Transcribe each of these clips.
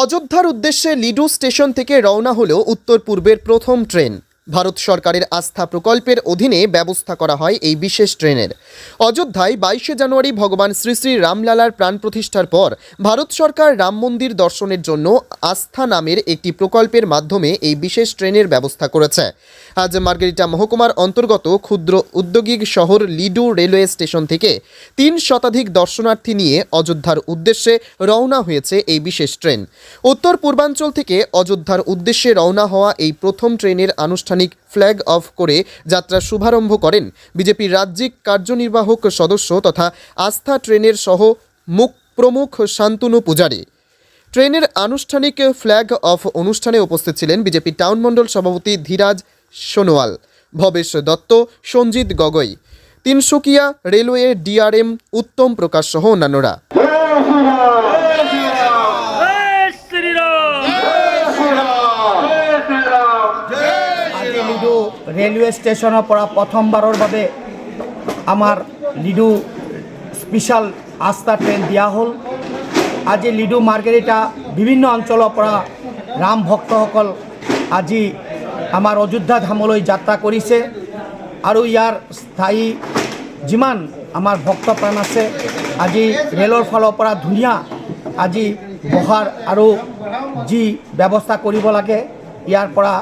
অযোধ্যার উদ্দেশ্যে লিডু স্টেশন থেকে রওনা হলো উত্তর পূর্বের প্রথম ট্রেন। ভারত সরকারের আস্থা প্রকল্পের অধীনে ব্যবস্থা করা হয় এই বিশেষ ট্রেনের। অযোধ্যায় বাইশে জানুয়ারি ভগবান শ্রী শ্রী রামলালার প্রাণ প্রতিষ্ঠার পর ভারত সরকার রাম মন্দির দর্শনের জন্য আস্থা নামের একটি প্রকল্পের মাধ্যমে এই বিশেষ ট্রেনের ব্যবস্থা করেছে। আজ মার্গেরিটা মহকুমার অন্তর্গত ক্ষুদ্র উদ্যোগী শহর লিডু রেলওয়ে স্টেশন থেকে তিন শতাধিক দর্শনার্থী নিয়ে অযোধ্যার উদ্দেশ্যে রওনা হয়েছে এই বিশেষ ট্রেন। উত্তর পূর্বাঞ্চল থেকে অযোধ্যার উদ্দেশ্যে রওনা হওয়া এই প্রথম ট্রেনের আনুষ্ঠানিক ফ্ল্যাগ অফ করে যাত্রা শুভারম্ভ করেন। বিজেপির রাজ্যিক কার্যনির্বাহক সদস্য তথা আস্থা ট্রেনের সহ মুখ প্রমুখ শান্তনু পূজারী। ট্রেনের আনুষ্ঠানিক ফ্ল্যাগ অফ অনুষ্ঠানে উপস্থিত ছিলেন বিজেপি টাউন মণ্ডল সভাপতি ধীরাজ সোনোয়াল, ভবেশ দত্ত, সঞ্জিত গগৈ, তিনসুকিয়া রেলওয়ে ডিআরএম উত্তম প্রকাশ সহ অন্যান্যরা। লিডু ৰেলৱে ষ্টেচনৰ পৰা প্ৰথমবাৰৰ বাবে আমাৰ লিডু স্পেচিয়েল আস্থা ট্ৰেইন দিয়া হ'ল। আজি লিডু মাৰ্গেৰিটা বিভিন্ন অঞ্চলৰ পৰা ৰাম ভক্তসকল আজি আমাৰ অযোধ্যা ধামলৈ যাত্ৰা কৰিছে আৰু ইয়াৰ স্থায়ী যিমান আমাৰ ভক্তপ্ৰাণ আছে, আজি ৰেলৰ ফালৰ পৰা ধুনীয়া আজি বহাৰ আৰু যি ব্যৱস্থা কৰিব লাগে, ইয়াৰ পৰা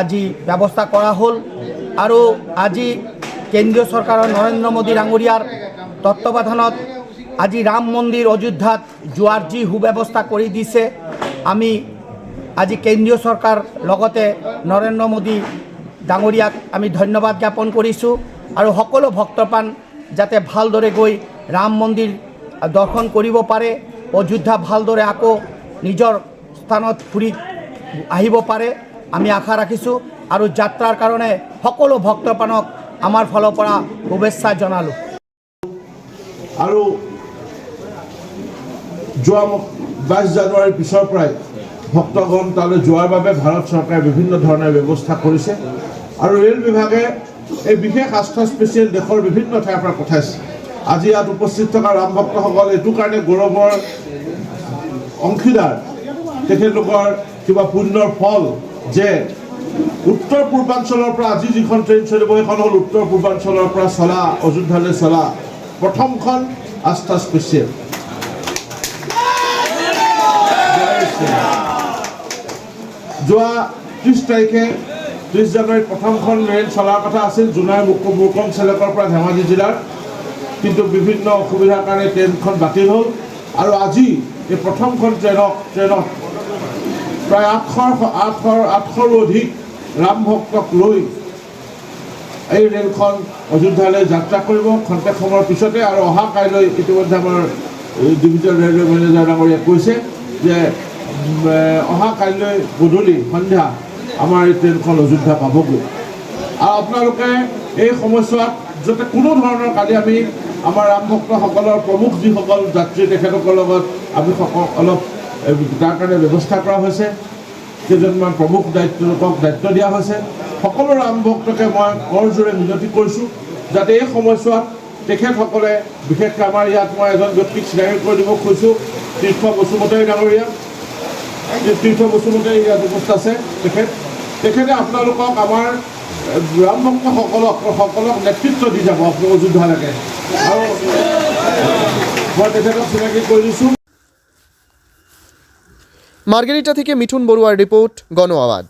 আজি ব্যৱস্থা কৰা হ'ল আৰু আজি কেন্দ্ৰীয় চৰকাৰৰ নৰেন্দ্ৰ মোদী ডাঙৰীয়াৰ তত্বাৱধানত আজি ৰাম মন্দিৰ অযোধ্যাত যোৱাৰ যি সুব্যৱস্থা কৰি দিছে, আমি আজি কেন্দ্ৰীয় চৰকাৰ লগতে নৰেন্দ্ৰ মোদী ডাঙৰীয়াক আমি ধন্যবাদ জ্ঞাপন কৰিছোঁ আৰু সকলো ভক্তপ্ৰাণ যাতে ভালদৰে গৈ ৰাম মন্দিৰ দৰ্শন কৰিব পাৰে, অযোধ্যা ভালদৰে আকৌ নিজৰ স্থানত ফুৰি আহিব পাৰে। আমি আশা ৰাখিছোঁ আৰু যাত্ৰাৰ কাৰণে সকলো ভক্তপ্ৰাণক আমাৰ ফালৰ পৰা শুভেচ্ছা জনালোঁ। আৰু যোৱা বাইছ জানুৱাৰীৰ পিছৰ পৰাই ভক্তগণ তালৈ যোৱাৰ বাবে ভাৰত চৰকাৰে বিভিন্ন ধৰণে ব্যৱস্থা কৰিছে। আৰু ৰেল বিভাগে এই বিশেষ আস্থা স্পেচিয়েল দেশৰ বিভিন্ন ঠাইৰ পৰা পঠাইছে। আজি ইয়াত উপস্থিত থকা ৰাম ভক্তসকল, এইটো কাৰণে গৌৰৱৰ অংশীদাৰ। তেখেতলোকৰ কিবা পুণ্যৰ ফল যে উত্তৰ পূৰ্বাঞ্চলৰ পৰা আজি যিখন ট্ৰেইন চলিব, সেইখন হ'ল উত্তৰ পূৰ্বাঞ্চলৰ পৰা চলা, অযোধ্যালৈ চলা। প্ৰথমখন আস্থা স্পেচিয়েল যোৱা ত্ৰিছ তাৰিখে ত্ৰিছ জানুৱাৰীত প্ৰথমখন ৰেল চলাৰ কথা আছিল, জোনাই মুকম চেলেকৰ পৰা ধেমাজি জিলাৰ। কিন্তু বিভিন্ন অসুবিধাৰ কাৰণে ট্ৰেইনখন বাতিল হ'ল। আৰু আজি এই প্ৰথমখন ট্ৰেইনক, ট্ৰেইনত প্ৰায় আঠশ আঠশ আঠশৰো অধিক ৰাম ভক্তক লৈ এই ৰেলখন অযোধ্যালৈ যাত্ৰা কৰিব। খন্তেক সময়ৰ পিছতে আৰু অহা কাইলৈ ইতিমধ্যে আমাৰ ডিভিজন ৰেলৱে মেনেজাৰ ডাঙৰীয়াই কৈছে যে অহা কাইলৈ গধূলি সন্ধ্যা আমাৰ এই ট্ৰেইনখন অযোধ্যা পাবগৈ। আৰু আপোনালোকে এই সময়ছোৱাত যাতে কোনো ধৰণৰ কালি আমি আমাৰ ৰাম ভক্তসকলৰ প্ৰমুখ যিসকল যাত্ৰী তেখেতসকলৰ লগত আমি অলপ তাৰ কাৰণে ব্যৱস্থা কৰা হৈছে। কেইজনমান প্ৰমুখ দায়িত্ব লোকক দায়িত্ব দিয়া হৈছে। সকলো ৰাম ভক্তকে মই কৰজোৰে মিনতি কৰিছোঁ, যাতে এই সময়ছোৱাত তেখেতসকলে, বিশেষকৈ আমাৰ ইয়াত মই এজন ব্যক্তিক চিনাকি কৰি দিব খুজিছোঁ, তীৰ্থ বসুমতাৰী ডাঙৰীয়া। তীৰ্থ বসুমতাৰী ইয়াত উপস্থিত আছে, তেখেত। তেখেতে আপোনালোকক আমাৰ ৰাম ভক্তসকলক সকলক নেতৃত্ব দি যাব আপোনালোক অযোধ্যালৈকে আৰু মই তেখেতক চিনাকি কৰি দিছোঁ। মার্গেরিটা থেকে মিঠুন বড়ুয়ার রিপোর্ট গণ আওয়াজ।